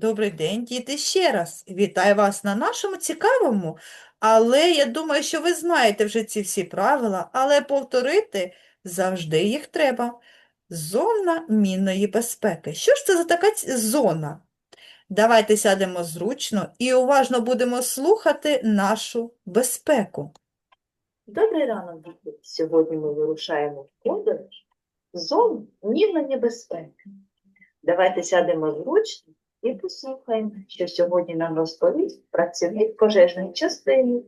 Добрий день, діти, ще раз. Вітаю вас на нашому цікавому, але я думаю, що ви знаєте вже ці всі правила, але повторити завжди їх треба. Зона мінної безпеки. Що ж це за така зона? Давайте сядемо зручно і уважно будемо слухати нашу безпеку. Добрий ранок, діти! Сьогодні ми вирушаємо в подорож зону мінної безпеки. Давайте сядемо зручно і послухаємо, що сьогодні нам розповість працівник пожежної частини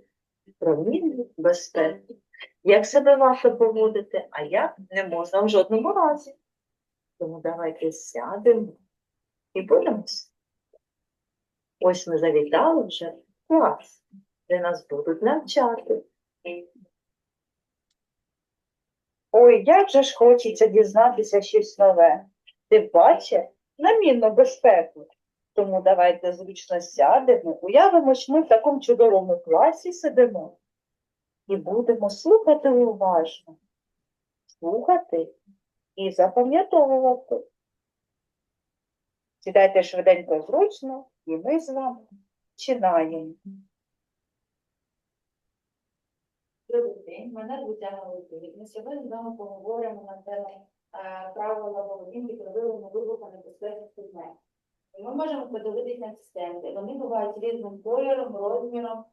про мінну безпеку. Як себе варто поводити, а як не можна в жодному разі. Тому давайте сядемо і слухати. Ось ми завітали вже клас, де нас будуть навчати. Ой, як же ж хочеться дізнатися щось нове. Тим паче на мінну безпеку. Тому давайте зручно сядемо, уявимо, що ми в такому чудовому класі сидимо і будемо слухати уважно. Слухати і запам'ятовувати. Сідайте швиденько зручно, і ми з вами починаємо. Добрий день, мене звуть Анна Литвинівна. Сьогодні з вами поговоримо на тему е, правила поведінки при виявленні вибухонебезпечних предметів. Ми можемо подивитися на стенди. Вони бувають різним кольором, розміром.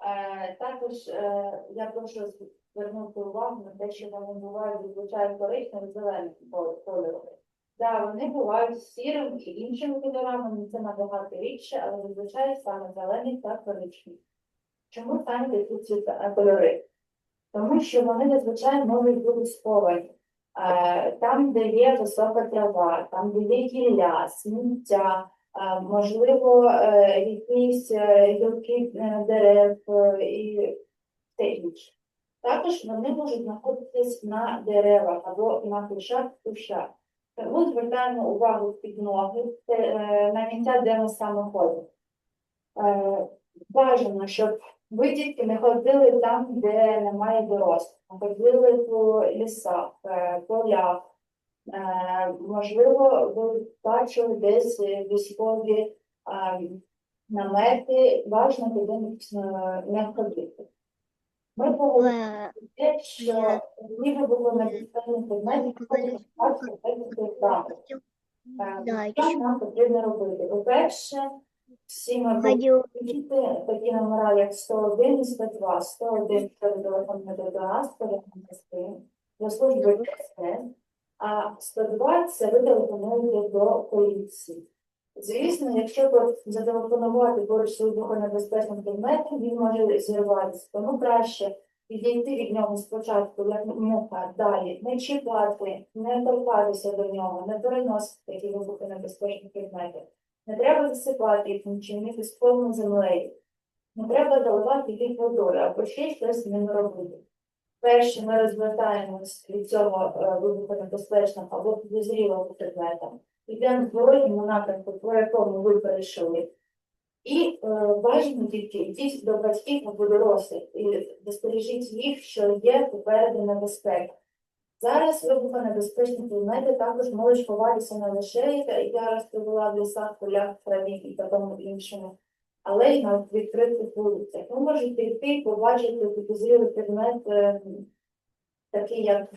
Е, Також е, я прошу звернути увагу на те, що вони бувають звичайно коричневим зеленим кольором. Так, вони бувають сірим і іншими кольорами, це набагато рідше, але зазвичай саме зелений та коричневий. Чому саме такі е, кольори? Тому що вони надзвичайно можуть бути сховані. Е, Там, де є висока трава, там, де є гілля, сміття, е, можливо, е, якісь гілки дерев і те інше. Також вони можуть знаходитись на деревах або на кущах кущах. Тому звертаємо увагу під ноги на місця, де ми саме ходимо. Бажано, щоб ви дітки не ходили там, де немає дорослих, ходили по лісах, е, полях. Е, Можливо, ви бачили десь військові е, намети, важно туди не- ходити. Ми поговоримо те, що ніби було написано предмети, що нам потрібно робити. По-перше, всі ми такі номера, як 101 і 102. 101 – це телефон медодонас, телефон частин, до служби ДСН, а 102 – це ви телефонуєте до поліції. Звісно, якщо зателефонувати поруч з вибухонебезпечним предметом, він може зірватися. Тому краще відійти від нього спочатку, як муха, далі, не чіпати, не торкатися до нього, не переносити такі вибухонебезпечні предмети. Не треба засипати їх не з повною землею. Не треба заливати їх водою або ще щось ними робити. Перше, ми розвертаємось від цього е, вибухонебезпечного або підозрілого предмета. Йдемо в зворотньому напрямку, по якому ви перейшли. І е, бажано тільки йдіть до батьків або дорослих і застережіть їх, що є попереду небезпека. Зараз вибухонебезпечні предмети також можуть ховатися не лише, як я розповіла в лісах, полях, траві і такому іншому, але й на відкритих вулицях. Ви можете йти побачити підозрілий предмет, е, такий як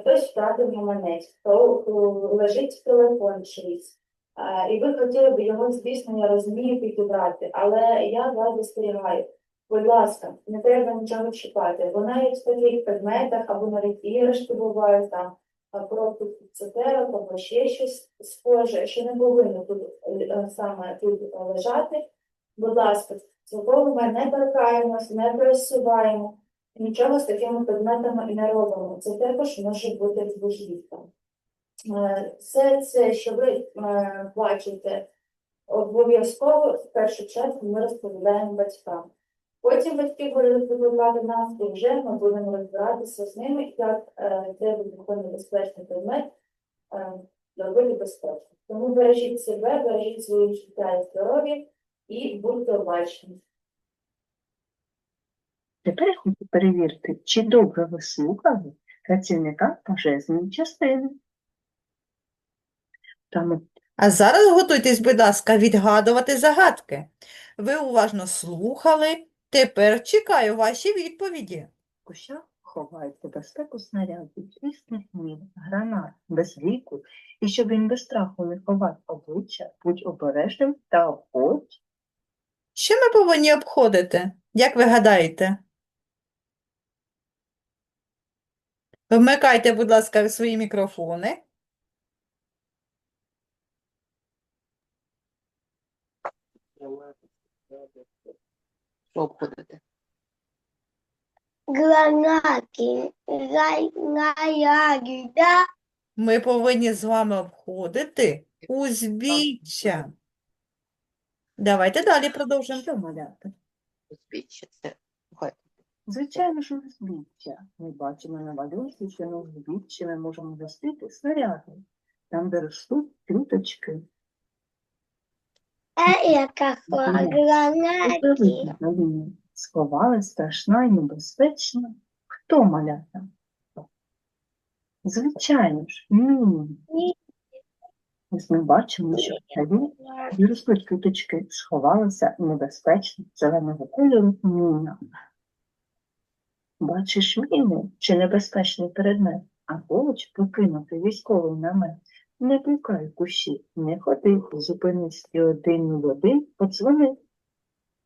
хтось втратив гаманець, хто лежить телефон чийсь. Е, І ви хотіли б його, звісно, я розумію, підібрати, але я вас застерігаю. Будь ласка, не треба нічого чіпати, бо навіть в таких предметах або навіть іграшки бувають там просто цукерок або ще щось схоже, що не повинно тут е, саме тут лежати. Будь ласка, цього ми не торкаємось, не пересуваємо, нічого з такими предметами і не робимо. Це також може бути збожівка. Е, Все це, що ви е, бачите, обов'язково в першу чергу ми розповідаємо батькам. Потім батьки будуть викликати нас, і вже ми будемо розбиратися з ними, як е, цей вибухонебезпечний предмет е, зробити безпечно. Тому бережіть себе, бережіть свої життя і здоров'я і будьте обачні. Тепер я хочу перевірити, чи добре ви слухали працівника пожежної частини. Тому А зараз готуйтесь, будь ласка, відгадувати загадки. Ви уважно слухали. Тепер чекаю ваші відповіді. В кущах ховають небезпеку снарядів, різних мін, гранат, без ліку, і щоб він без страху не ховав обличчя, будь обережним та обходь. Що ми повинні обходити? Як ви гадаєте? Вмикайте, будь ласка, свої мікрофони. Що обходити? Гранати, снаряди, да? Ми повинні з вами обходити узбіччя. Давайте далі продовжимо. Що малята? Узбіччя це слухайте, Звичайно ж, узбіччя. Ми бачимо на малюнку, що на узбіччі ми можемо зустріти снаряди, там, де ростуть квіточки. А я какой Ага. гранати. Уявіть на війні сховали страшна і небезпечна. Хто малята? Звичайно ж. Ні. Ось ми бачимо, що в траві, де ростуть квіточки, сховалася небезпечна зеленого кольору міна. Бачиш міну чи небезпечний предмет, а поруч покинути військовий намет. Не блукай в кущі, не ходи, зупинись і один нуль один подзвони.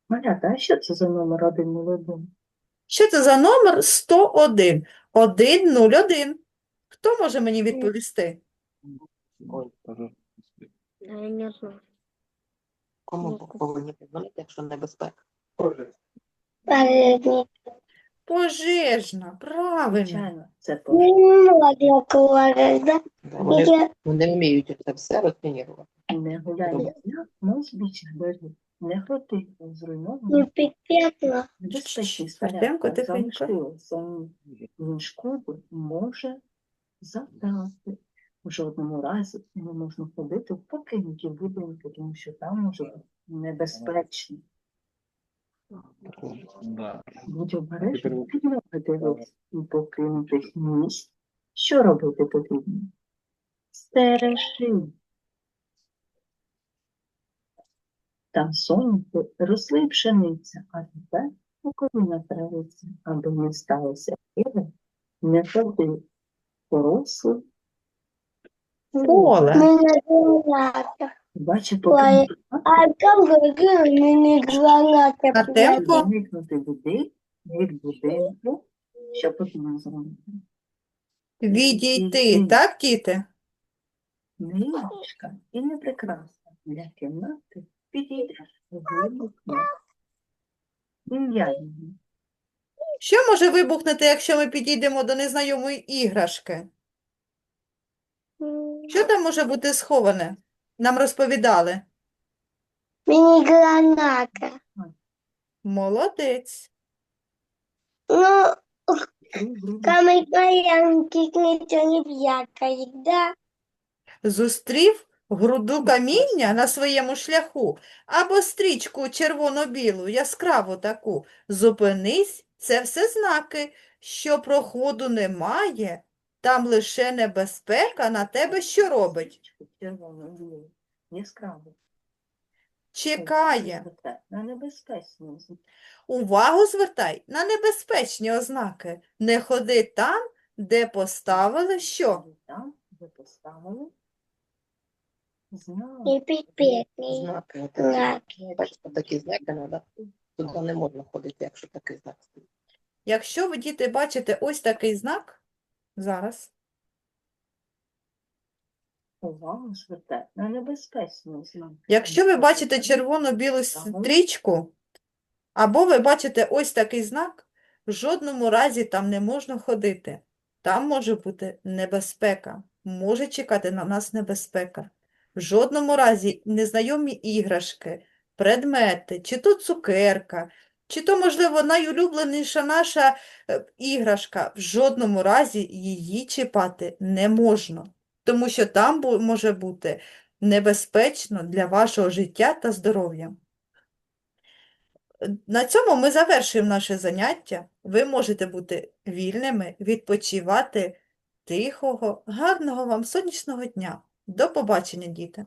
Малята, а що це за номер один нуль один? Що це за номер 101? 101. Хто може мені відповісти? ой, Я не знаю. кому повинні подзвонити, якщо небезпека? Парадник. Пожежна, правильно. Звичайно, це Не можна говорити, да? Вони, вони вміють це все розпланувати. не гуляй дня на узбіччях не не зруйновані небезпечні Артемко, снаряди, тихенько. він шкоду може завдати. У жодному разі не можна ходити в покинуті будинки, тому що там може бути небезпечно. Будь обережним, підлягати дивись покинутих місць. Що робити потрібно? Стережи. Там сонце росли пшениця, а тепер буковина травиться, аби не сталося хири, не ходи поросли. Поле. Не гранати. Поки А там не гранати. Артем? Темpo. уникнути води від будинку, що потрібно зробити. Відійти, так, діти? Невеличка і не прекрасна для кімнати підійдеш вибухне. Ім'я її. Що може вибухнути, якщо ми підійдемо до незнайомої іграшки? Що там може бути сховане? Нам розповідали. Міні-граната. Молодець. Ну, Друг-друга камень нічого не в'якає, да? Зустрів груду каміння на своєму шляху або стрічку червоно-білу, яскраву таку. Зупинись, це все знаки, що проходу немає, там лише небезпека на тебе що робить? яскраво. Чекає. На небезпечному Увагу звертай на небезпечні ознаки. Не ходи там, де поставили що? Там, де поставили знак. І піпетний. Знаки, отакі, Знаки. бачите, такі знаки треба. Туди не можна ходити, якщо такий знак стоїть. Якщо ви, діти, бачите ось такий знак, зараз, Увагу звертай на небезпечний знак. якщо ви бачите червоно-білу стрічку, або ви бачите ось такий знак, в жодному разі там не можна ходити. Там може бути небезпека, може чекати на нас небезпека. В жодному разі незнайомі іграшки, предмети, чи то цукерка, чи то, можливо, найулюбленіша наша е, іграшка, в жодному разі її чіпати не можна, тому що там може бути небезпечно для вашого життя та здоров'я. На цьому ми завершуємо наше заняття. Ви можете бути вільними, відпочивати. Тихого, гарного вам сонячного дня. До побачення, діти!